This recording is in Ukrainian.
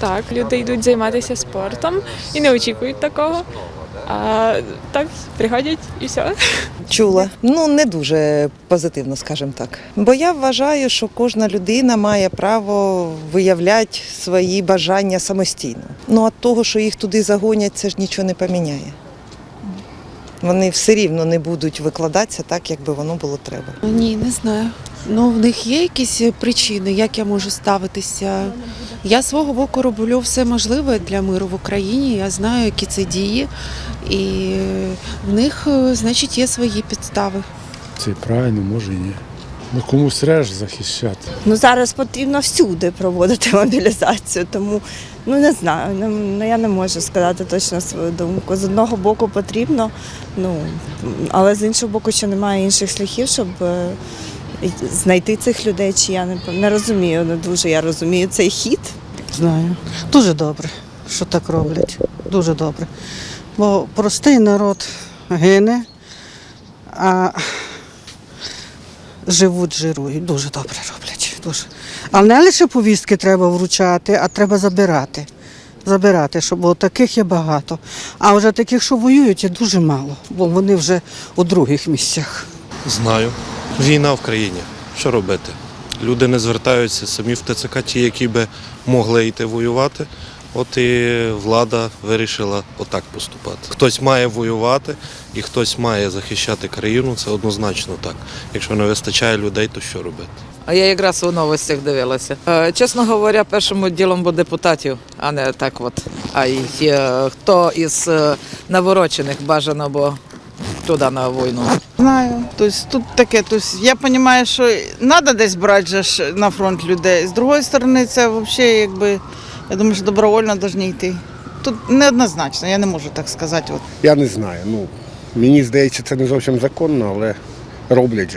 Так, люди йдуть займатися спортом і не очікують такого. А так приходять і все. Чула. Ну не дуже позитивно, скажімо так. Бо я вважаю, що кожна людина має право виявляти свої бажання самостійно. Ну а того, що їх туди загонять, це ж нічого не поміняє. Вони все рівно не будуть викладатися так, як би воно було треба. Ні, не знаю. Ну, в них є якісь причини, як я можу ставитися. Я свого боку роблю все можливе для миру в Україні. Я знаю, які це дії, і в них, е, значить, є свої підстави. Це правильно, може і ні. Ну комусь реш захищати. Ну зараз потрібно всюди проводити мобілізацію, тому ну не знаю. не- ну, я не можу сказати точно свою думку. З одного боку потрібно, ну але з іншого боку, що немає інших шляхів, щоб е, знайти цих людей. Чи я не, не розумію, не дуже я розумію цей хід. Знаю. Дуже добре, що так роблять. Дуже добре. Бо простий народ гине, а живуть, жирують. Дуже добре роблять. Дуже. Але не лише повістки треба вручати, а треба забирати. Забирати, щоб бо таких є багато. А вже таких, що воюють, є дуже мало, бо вони вже у других місцях. Знаю. Війна в країні. Що робити? Люди не звертаються самі в ТЦК, ті, які би могли йти воювати. От і влада вирішила отак поступати. Хтось має воювати і хтось має захищати країну. Це однозначно так. Якщо не вистачає людей, то що робити? А я якраз у новостях дивилася. Е, Чесно говоря, першим ділом бо депутатів, а не так от. А й е, хто із е, наворочених бажано, бо туди на війну. Знаю. Тобто тут таке, тобто я розумію, що треба десь брати на фронт людей. З другої сторони, це взагалі якби, я думаю, що добровольно повинні йти. Тут неоднозначно, я не можу так сказати. От. Я не знаю. Ну, мені здається, це не зовсім законно, але роблять.